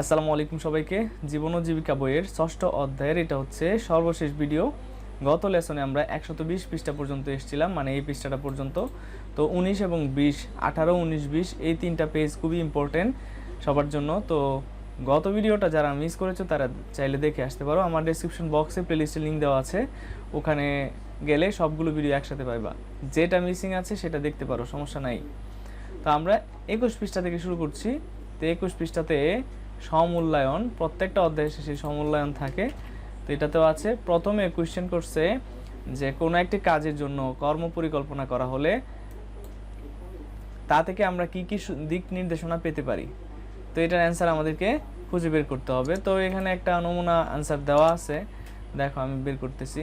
আসসালামু আলাইকুম সবাইকে। জীবন ও জীবিকা বইয়ের ষষ্ঠ অধ্যায়ের এটা হচ্ছে সর্বশেষ ভিডিও। গত লেসনে আমরা একশত বিশ পৃষ্ঠা পর্যন্ত এসেছিলাম মানে এই পৃষ্ঠাটা পর্যন্ত। তো উনিশ এবং বিশ, আঠারো, উনিশ, বিশ, এই তিনটা পেজ খুবই ইম্পর্টেন্ট সবার জন্য। তো গত ভিডিওটা যারা মিস করেছ, তারা চাইলে দেখে আসতে পারো। আমার ডেসক্রিপশন বক্সে প্লেলিস্টের লিঙ্ক দেওয়া আছে। ওখানে গেলে সবগুলো ভিডিও একসাথে পাইবা। যেটা মিসিং আছে, সেটা দেখতে পারো, সমস্যা নাই। তো আমরা একুশ পৃষ্ঠা থেকে শুরু করছি। তো একুশ পৃষ্ঠাতে সমূল্যায়ন প্রত্যেকটা অধ্যায়ে শেষে সমূল্যায়ন থাকে। তো এটাতেও আছে, প্রথমে কোয়েশ্চেন করছে যে কোনো একটি কাজের জন্য কর্ম পরিকল্পনা করা হলে তা থেকে আমরা কি কি দিক নির্দেশনা পেতে পারি? তো এটার অ্যান্সার আমাদেরকে খুঁজে বের করতে হবে। তো এখানে একটা নমুনা অ্যান্সার দেওয়া আছে। দেখো, আমি বের করতেছি।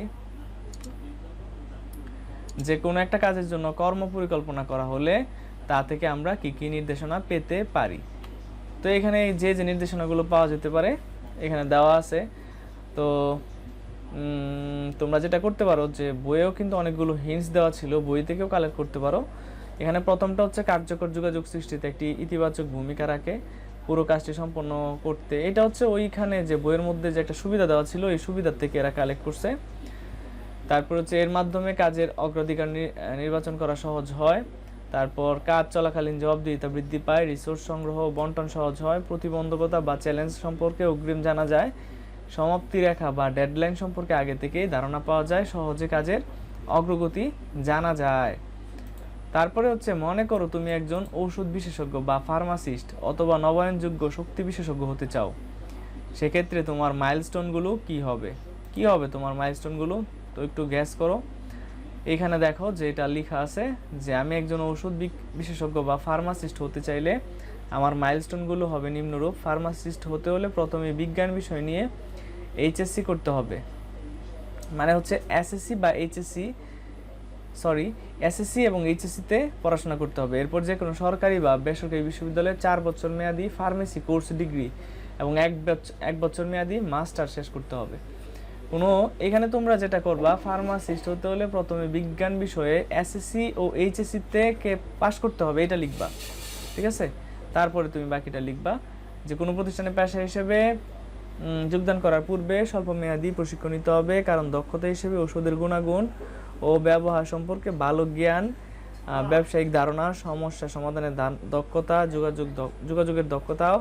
যে কোনো একটা কাজের জন্য কর্ম পরিকল্পনা করা হলে তা থেকে আমরা কি কি নির্দেশনা পেতে পারি? তো এখানে যে যে নির্দেশনাগুলো পাওয়া যেতে পারে, এখানে দেওয়া আছে। তো তোমরা যেটা করতে পারো যে, বইয়েও কিন্তু অনেকগুলো হিন্টস দেওয়া ছিল, বই থেকেও কালেক্ট করতে পারো। এখানে প্রথমটা হচ্ছে কার্যকর যোগাযোগ সৃষ্টিতে একটি ইতিবাচক ভূমিকা রাখে, পুরো কাজটি সম্পন্ন করতে। এটা হচ্ছে ওইখানে যে বইয়ের মধ্যে যে একটা সুবিধা দেওয়া ছিল, এই সুবিধার থেকে এরা কালেক্ট করছে। তারপর হচ্ছে এর মাধ্যমে কাজের অগ্রাধিকার নির্বাচন করা সহজ হয়। তারপর কাজ চলাকালীন জবাবদিহিতা বৃদ্ধি পায়, রিসোর্স সংগ্রহ বন্টন সহজ হয়, প্রতিবন্ধকতা বা চ্যালেঞ্জ সম্পর্কে অগ্রিম জানা যায়, সমাপ্তি রেখা বা ডেডলাইন সম্পর্কে আগে থেকেই ধারণা পাওয়া যায়, সহজে কাজের অগ্রগতি জানা যায়। তারপরে হচ্ছে, মনে করো তুমি একজন ঔষধ বিশেষজ্ঞ বা ফার্মাসিস্ট অথবা নবায়নযোগ্য শক্তি বিশেষজ্ঞ হতে চাও। সেক্ষেত্রে তোমার মাইলস্টোনগুলো কি হবে? কি হবে তোমার মাইলস্টোনগুলো? তো একটু গ্যাস করো। এখানে দেখো যে এটা লেখা আছে যে আমি একজন ঔষধ বিশেষজ্ঞ বা ফার্মাসিস্ট হতে চাইলে আমার মাইলস্টোনগুলো হবে নিম্নরূপ। ফার্মাসিস্ট হতে হলে প্রথমে বিজ্ঞান বিষয় নিয়ে এইচএসসি করতে হবে। মানে হচ্ছে এসএসসি বা এইচএসসি সরি এসএসসি এবং এইচএসসিতে পড়াশোনা করতে হবে। এরপর যে কোনো সরকারি বা বেসরকারি বিশ্ববিদ্যালয়ে চার বছর মেয়াদি ফার্মেসি কোর্স ডিগ্রি এবং এক বছ- এক বছর মেয়াদি মাস্টার শেষ করতে হবে। কোনো, এখানে তোমরা যেটা করবা ফার্মাসিস্ট হতে হলে প্রথমে বিজ্ঞান বিষয়ে এসএসসি ও এইচএসসিতে কে পাশ করতে হবে, এটা লিখবা, ঠিক আছে? তারপরে তুমি বাকিটা লিখবা, যে কোনো প্রতিষ্ঠানে পেশা হিসেবে যোগদান করার পূর্বে স্বল্প মেয়াদি প্রশিক্ষণ নিতে হবে, কারণ দক্ষতা হিসেবে ওষুধের গুণাগুণ ও ব্যবহার সম্পর্কে ভালো জ্ঞান ব্যবসায়িক ধারণা, সমস্যা সমাধানের দক্ষতা, যোগাযোগ যোগাযোগের দক্ষতাও,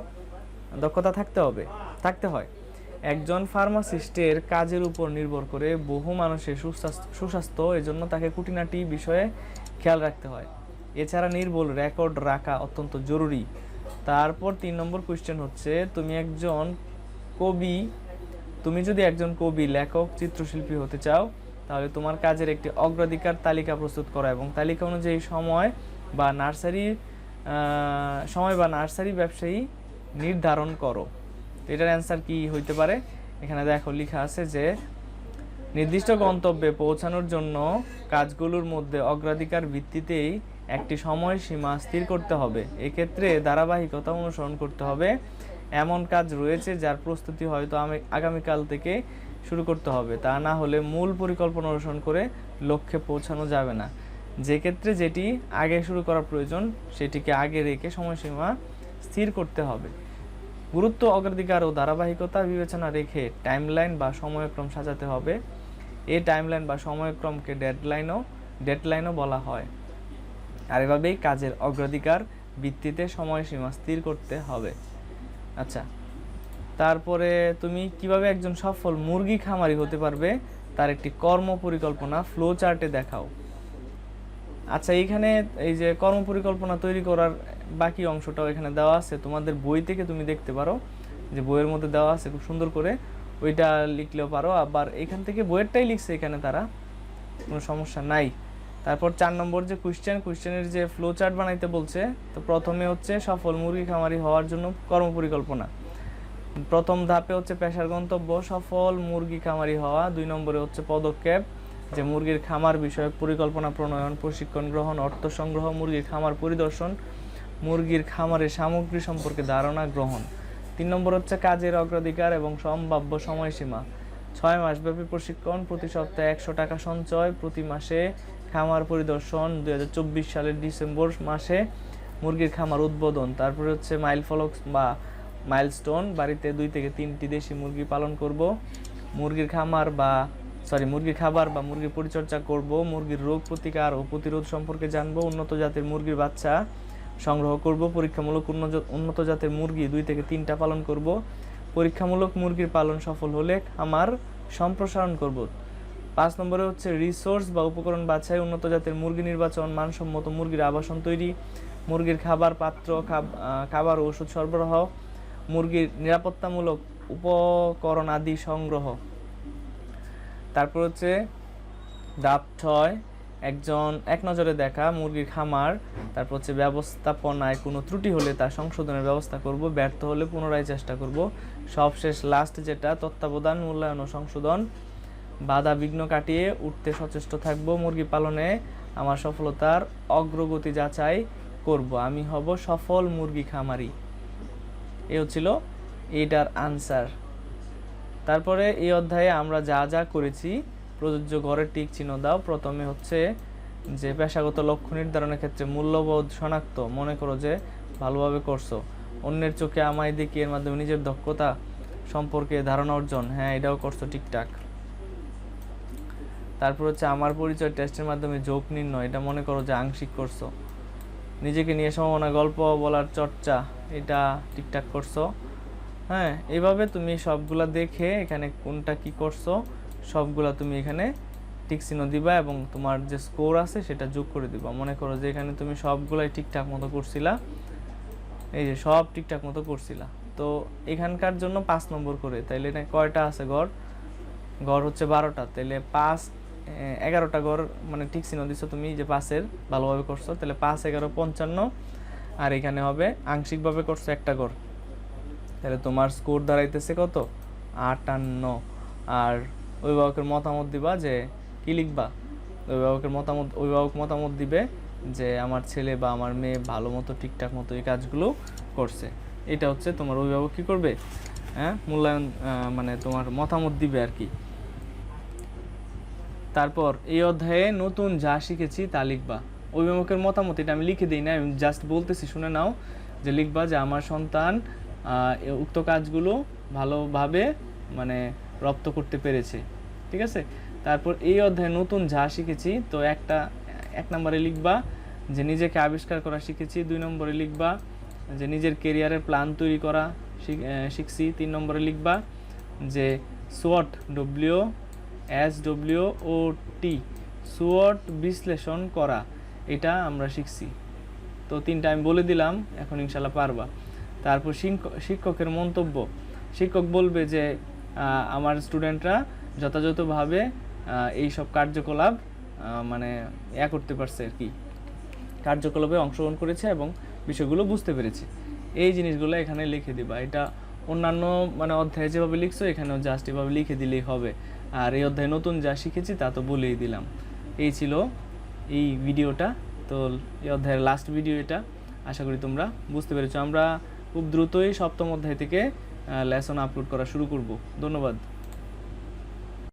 দক্ষতা থাকতে হবে, থাকতে হয়। একজন ফার্মাসিস্টের কাজের উপর নির্ভর করে বহু মানুষের সুস্বাস্থ্য সুস্বাস্থ্য, এজন্য তাকে খুঁটিনাটি বিষয়ে খেয়াল রাখতে হয়। এছাড়া নির্ভুল রেকর্ড রাখা অত্যন্ত জরুরি। তারপর তিন নম্বর কোয়েশ্চেন হচ্ছে, তুমি একজন কবি, তুমি যদি একজন কবি, লেখক, চিত্রশিল্পী হতে চাও, তাহলে তোমার কাজের একটি অগ্রাধিকার তালিকা প্রস্তুত করা এবং তালিকা অনুযায়ী সময় বা নার্সারি সময় বা নার্সারি ব্যবসায়ী নির্ধারণ করো। তো এটার অ্যান্সার কি হইতে পারে? এখানে দেখো লেখা আছে যে, নির্দিষ্ট গন্তব্যে পৌঁছানোর জন্য কাজগুলোর মধ্যে অগ্রাধিকার ভিত্তিতেই একটি সময়সীমা স্থির করতে হবে। এক্ষেত্রে ধারাবাহিকতা অনুসরণ করতে হবে। এমন কাজ রয়েছে যার প্রস্তুতি হয়তো আমি আগামীকাল থেকে শুরু করতে হবে। তা না হলে মূল পরিকল্পনা অনুসরণ করে লক্ষ্যে পৌঁছানো যাবে না। যে ক্ষেত্রে যেটি আগে শুরু করা প্রয়োজন, সেটিকে আগে রেখে সময়সীমা স্থির করতে হবে। গুরুত্ব, অগ্রাধিকার ও ধারাবাহিকতা বিবেচনা রেখে টাইমলাইন বা সময়ক্রম সাজাতে হবে। এই টাইমলাইন বা সময়ক্রমকে ডেডলাইনও ডেডলাইনও বলা হয়। আর এভাবেই কাজের অগ্রাধিকার ভিত্তিতে সময়সীমা স্থির করতে হবে। আচ্ছা তারপরে তুমি কীভাবে একজন সফল মুরগি খামারি হতে পারবে, তার একটি কর্ম পরিকল্পনা ফ্লো চার্টে দেখাও। আচ্ছা এইখানে এই যে কর্ম পরিকল্পনা তৈরি করার বাকি অংশটাও এখানে দেওয়া আছে। তোমাদের বই থেকে তুমি দেখতে পারো যে বইয়ের মধ্যে দেওয়া আছে খুব সুন্দর করে। ওইটা লিখলেও পারো। আবার এখান থেকে বইয়েরটাই লিখছে এখানে তারা। কোনো সমস্যা নাই। তারপর চার নম্বর যে কোয়েশ্চেন কোয়েশ্চেনের যে ফ্লো চার্ট বানাইতে বলছে, তো প্রথমে হচ্ছে সফল মুরগি খামারি হওয়ার জন্য কর্ম পরিকল্পনা প্রথম ধাপে হচ্ছে পেশার গন্তব্য, সফল মুরগি খামারি হওয়া। দুই নম্বরে হচ্ছে পদক্ষেপ, যে মুরগির খামার বিষয়ক পরিকল্পনা, প্রণয়ন, প্রশিক্ষণ গ্রহণ, অর্থ সংগ্রহ, মুরগির খামার পরিদর্শন মুরগির খামারের সামগ্রী সম্পর্কে ধারণা গ্রহণ। তিন নম্বর হচ্ছে কাজের অগ্রাধিকার এবং সম্ভাব্য সময়সীমা। ছয় মাসব্যাপী প্রশিক্ষণ, প্রতি সপ্তাহে একশো টাকা সঞ্চয়, প্রতি মাসে খামার পরিদর্শন দুই হাজার চব্বিশ সালের ডিসেম্বর মাসে মুরগির খামার উদ্বোধন। তারপরে হচ্ছে মাইল ফলক বা মাইলস্টোন, বাড়িতে দুই থেকে তিনটি দেশি মুরগি পালন করব। মুরগির খামার বা, সরি, মুরগির খাবার বা মুরগির পরিচর্যা করব। মুরগির রোগ প্রতিকার ও প্রতিরোধ সম্পর্কে জানব। উন্নত জাতের মুরগির বাচ্চা সংগ্রহ করব, পরীক্ষামূলক উন্নত- জাতের মুরগি দুই থেকে তিনটা পালন করব। পরীক্ষামূলক মুরগির পালন সফল হলে আমার সম্প্রসারণ করব। পাঁচ নম্বরে হচ্ছে রিসোর্স বা উপকরণ বাছাই, উন্নত জাতের মুরগি নির্বাচন, মানসম্মত মুরগির আবাসন তৈরি, মুরগির খাবার পাত্র খাবার ওষুধ সরবরাহ, মুরগির নিরাপত্তামূলক উপকরণ আদি সংগ্রহ। তারপর হচ্ছে ধাপ ছয় একজন এক নজরে দেখা মুরগির খামার, তারপর হচ্ছে ব্যবস্থাপনায় কোনো ত্রুটি হলে তা সংশোধনের ব্যবস্থা করব, ব্যর্থ হলে পুনরায় চেষ্টা করব। সবশেষ লাস্ট যেটা, তত্ত্বাবধান, মূল্যায়ন ও সংশোধন। বাধা বিঘ্ন কাটিয়ে উঠতে সচেষ্ট থাকব মুরগি পালনে। আমার সফলতার অগ্রগতি যাচাই করব। আমি হব সফল মুরগি খামারি। এ হচ্ছিল এইটার আনসার তারপরে এই অধ্যায়ে আমরা যা যা করেছি প্রযোজ্য ঘরের টিক চিহ্ন দাও। প্রথমে হচ্ছে যে পেশাগত লক্ষ্য নির্ধারণের ক্ষেত্রে মূল্যবোধ শনাক্ত। মনে করো যে ভালোভাবে করছ। অন্যের চোখে আমায় দেখি এর মাধ্যমে নিজের দক্ষতা সম্পর্কে ধারণা অর্জন। হ্যাঁ এটাও করছ ঠিকঠাক। তারপর হচ্ছে আমার পরিচয় টেস্টের মাধ্যমে যোগ নির্ণয়। এটা মনে করো যে আংশিক করছ। নিজেকে নিয়ে সম্ভাবনা, গল্প বলার চর্চা, এটা ঠিকঠাক করছ। হ্যাঁ এইভাবে তুমি সবগুলা দেখে এখানে কোনটা কি করছ সবগুলা তুমি এখানে টিক চিহ্ন দিবা এবং তোমার যে স্কোর আছে সেটা যোগ করে দিবা। মনে করো যে এখানে তুমি সবগুলাই ঠিকঠাক মতো করছিলা, এই যে সব ঠিকঠাক মতো করছিলা। তো এখানকার জন্য পাঁচ নম্বর করে, তাইলে এটা কয়টা আছে গড়? গড় হচ্ছে বারোটা, তাইলে পাঁচ এগারোটা গড় মানে ঠিক চিহ্ন দিচ্ছ তুমি যে পাঁচের, ভালোভাবে করছ তাহলে পাঁচ, এগারো, পঞ্চান্ন, আর এখানে হবে আংশিকভাবে করছ একটা গড়। তাহলে তোমার স্কোর দাঁড়াইতেছে কত? আটান্ন, আর অভিভাবকের মতামত দিবা যে, কি লিখবা? অভিভাবকের মতামত অভিভাবক মতামত দিবে যে, আমার ছেলে বা আমার মেয়ে ভালো মতো, ঠিকঠাক মতো এই কাজগুলো করছে। এটা হচ্ছে তোমার অভিভাবক কি করবে? হ্যাঁ? মূল্যায়ন মানে তোমার মতামত দিবে আর কি। তারপর এই অধ্যায়ে নতুন যা শিখেছি তা লিখবা। অভিভাবকের মতামত, এটা আমি লিখে দিই না, আমি জাস্ট বলতেছি, শুনে নাও। যে লিখবা যে, আমার সন্তান উক্ত কাজগুলো ভালোভাবে মানে রপ্ত করতে পেরেছে, ঠিক আছে? তারপর এই অধ্যায়ে নতুন যা শিখেছি, তো একটা, এক নম্বরে লিখবা যে নিজেকে আবিষ্কার করা শিখেছি, দুই নম্বরে লিখবা যে নিজের কেরিয়ারের প্ল্যান তৈরি করা শিখ- শিখছি, তিন নম্বরে লিখবা যে সোয়াট ডব্লিউ, এস ডব্লিউ ও টি সোয়াট বিশ্লেষণ করা, এটা আমরা শিখছি। তো তিনটা আমি বলে দিলাম, এখন ইনশাল্লাহ পারবা। তারপর শিক্ষকের মন্তব্য, শিক্ষক বলবে যে আমার স্টুডেন্টরা যথাযথভাবে এই সব কার্যকলাপ মানে ইয়া করতে পারছে আর কি। কার্যকলাপে অংশগ্রহণ করেছে এবং বিষয়গুলো বুঝতে পেরেছে। এই জিনিসগুলো এখানে লিখে দিবা। এটা অন্যান্য মানে অধ্যায়ে যেভাবে লিখছো, এখানেও জাস্ট এভাবে লিখে দিলেই হবে। আর এই অধ্যায়ে নতুন যা শিখেছি, তা তো বলেই দিলাম। এই ছিল এই ভিডিওটা। তো এই অধ্যায়ের লাস্ট ভিডিও এটা। আশা করি তোমরা বুঝতে পেরেছ। আমরা খুব দ্রুতই সপ্তম অধ্যায় থেকে লেসন আপলোড করা শুরু করব। ধন্যবাদ।